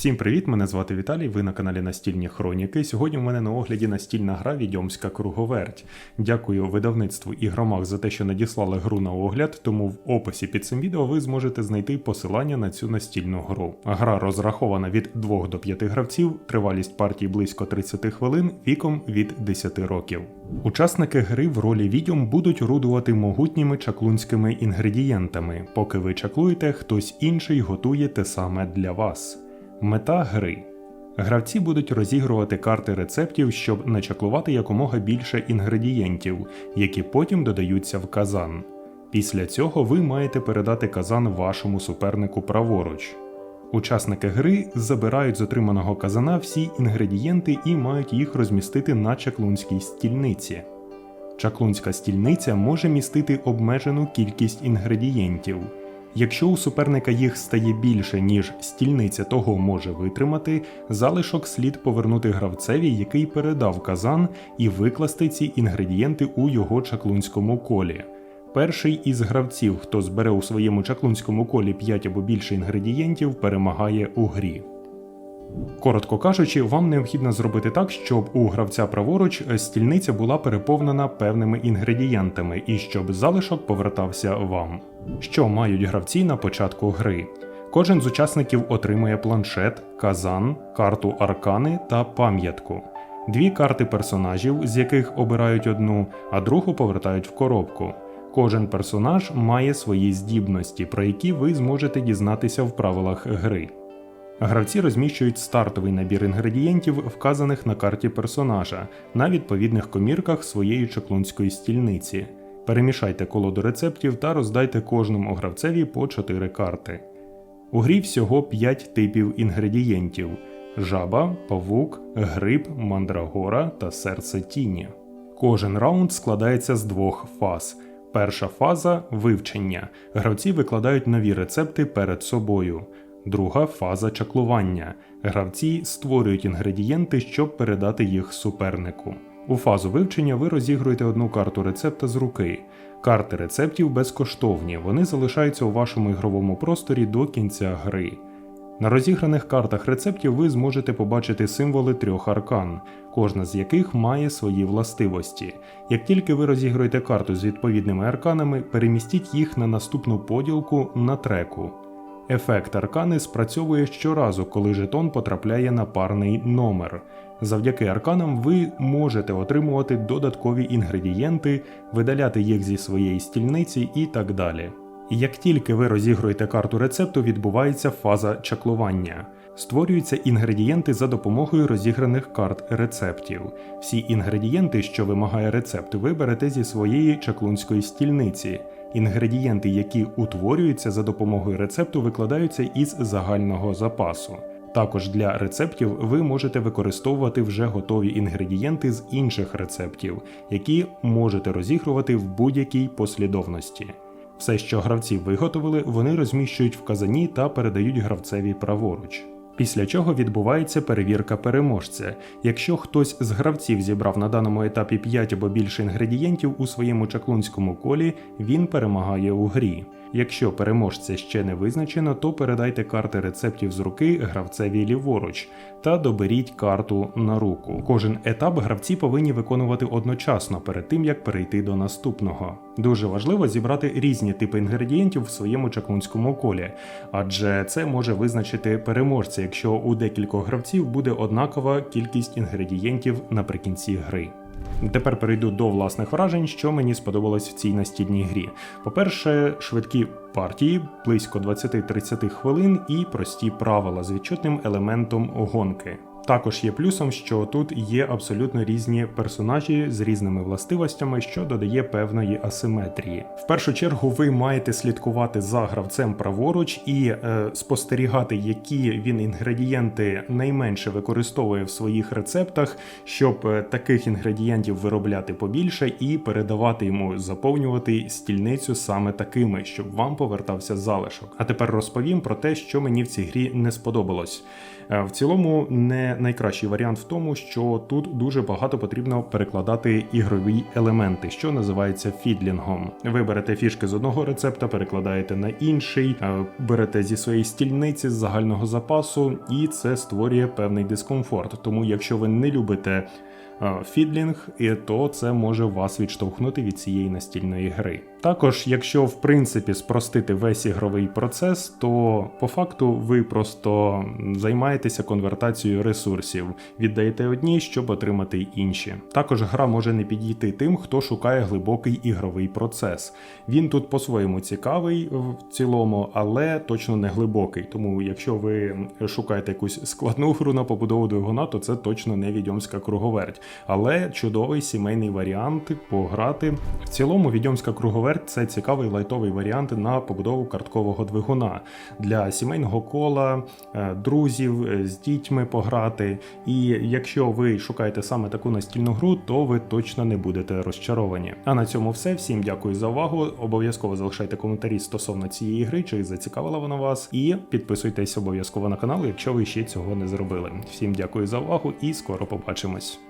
Всім привіт! Мене звати Віталій. Ви на каналі Настільні Хроніки. Сьогодні в мене на огляді настільна гра Відьомська круговерть. Дякую видавництву Ігромах за те, що надіслали гру на огляд, тому в описі під цим відео ви зможете знайти посилання на цю настільну гру. Гра розрахована від 2 до 5 гравців, тривалість партії близько 30 хвилин, віком від 10 років. Учасники гри в ролі відьом будуть орудувати могутніми чаклунськими інгредієнтами. Поки ви чаклуєте, хтось інший готує те саме для вас. Мета гри. Гравці будуть розігрувати карти рецептів, щоб начаклувати якомога більше інгредієнтів, які потім додаються в казан. Після цього ви маєте передати казан вашому супернику праворуч. Учасники гри забирають з отриманого казана всі інгредієнти і мають їх розмістити на чаклунській стільниці. Чаклунська стільниця може містити обмежену кількість інгредієнтів. Якщо у суперника їх стає більше, ніж стільниця того може витримати, залишок слід повернути гравцеві, який передав казан, і викласти ці інгредієнти у його чаклунському колі. Перший із гравців, хто збере у своєму чаклунському колі 5 або більше інгредієнтів, перемагає у грі. Коротко кажучи, вам необхідно зробити так, щоб у гравця праворуч стільниця була переповнена певними інгредієнтами і щоб залишок повертався вам. Що мають гравці на початку гри? Кожен з учасників отримує планшет, казан, карту аркани та пам'ятку. Дві карти персонажів, з яких обирають одну, а другу повертають в коробку. Кожен персонаж має свої здібності, про які ви зможете дізнатися в правилах гри. Гравці розміщують стартовий набір інгредієнтів, вказаних на карті персонажа, на відповідних комірках своєї чаклунської стільниці. Перемішайте колоду рецептів та роздайте кожному гравцеві по 4 карти. У грі всього 5 типів інгредієнтів: жаба, павук, гриб, мандрагора та серце тіні. Кожен раунд складається з двох фаз. Перша фаза вивчення. Гравці викладають нові рецепти перед собою. Друга фаза чаклування. Гравці створюють інгредієнти, щоб передати їх супернику. У фазу вивчення ви розігруєте одну карту рецепта з руки. Карти рецептів безкоштовні, вони залишаються у вашому ігровому просторі до кінця гри. На розіграних картах рецептів ви зможете побачити символи трьох аркан, кожна з яких має свої властивості. Як тільки ви розігруєте карту з відповідними арканами, перемістіть їх на наступну поділку на треку. Ефект аркани спрацьовує щоразу, коли жетон потрапляє на парний номер. Завдяки арканам ви можете отримувати додаткові інгредієнти, видаляти їх зі своєї стільниці і так далі. Як тільки ви розігруєте карту рецепту, відбувається фаза чаклування. Створюються інгредієнти за допомогою розіграних карт рецептів. Всі інгредієнти, що вимагає рецепт, ви берете зі своєї чаклунської стільниці. Інгредієнти, які утворюються за допомогою рецепту, викладаються із загального запасу. Також для рецептів ви можете використовувати вже готові інгредієнти з інших рецептів, які можете розігрувати в будь-якій послідовності. Все, що гравці виготовили, вони розміщують в казані та передають гравцеві праворуч. Після чого відбувається перевірка переможця. Якщо хтось з гравців зібрав на даному етапі 5 або більше інгредієнтів у своєму чаклунському колі, він перемагає у грі. Якщо переможця ще не визначено, то передайте карти рецептів з руки гравцеві ліворуч та доберіть карту на руку. Кожен етап гравці повинні виконувати одночасно перед тим як перейти до наступного. Дуже важливо зібрати різні типи інгредієнтів в своєму чаклунському колі, адже це може визначити переможця, якщо у декількох гравців буде однакова кількість інгредієнтів наприкінці гри. Тепер перейду до власних вражень, що мені сподобалось в цій настільній грі. По-перше, швидкі партії, близько 20-30 хвилин і прості правила з відчутним елементом гонки. Також є плюсом, що тут є абсолютно різні персонажі з різними властивостями, що додає певної асиметрії. В першу чергу ви маєте слідкувати за гравцем праворуч і е, спостерігати, які він інгредієнти найменше використовує в своїх рецептах, щоб е, таких інгредієнтів виробляти побільше і передавати йому заповнювати стільницю саме такими, щоб вам повертався залишок. А тепер розповім про те, що мені в цій грі не сподобалось. Е, в цілому не найкращий варіант в тому, що тут дуже багато потрібно перекладати ігрові елементи, що називається фідлінгом. Ви берете фішки з одного рецепта, перекладаєте на інший, е, берете зі своєї стільниці з загального запасу, і це створює певний дискомфорт. Тому, якщо ви не любите фідлінг, і то це може вас відштовхнути від цієї настільної гри. Також, якщо в принципі спростити весь ігровий процес, то по факту ви просто займаєтеся конвертацією ресурсів, віддаєте одні, щоб отримати інші. Також гра може не підійти тим, хто шукає глибокий ігровий процес. Він тут по-своєму цікавий в цілому, але точно не глибокий. Тому, якщо ви шукаєте якусь складну гру на побудову двигуна, то це точно не відьомська круговерть. Але чудовий сімейний варіант пограти. В цілому, відьомська круговерть це цікавий лайтовий варіант на побудову карткового двигуна для сімейного кола, е, друзів е, з дітьми пограти. І якщо ви шукаєте саме таку настільну гру, то ви точно не будете розчаровані. А на цьому все. Всім дякую за увагу. Обов'язково залишайте коментарі стосовно цієї гри, чи зацікавила вона вас, і підписуйтесь обов'язково на канал, якщо ви ще цього не зробили. Всім дякую за увагу і скоро побачимось.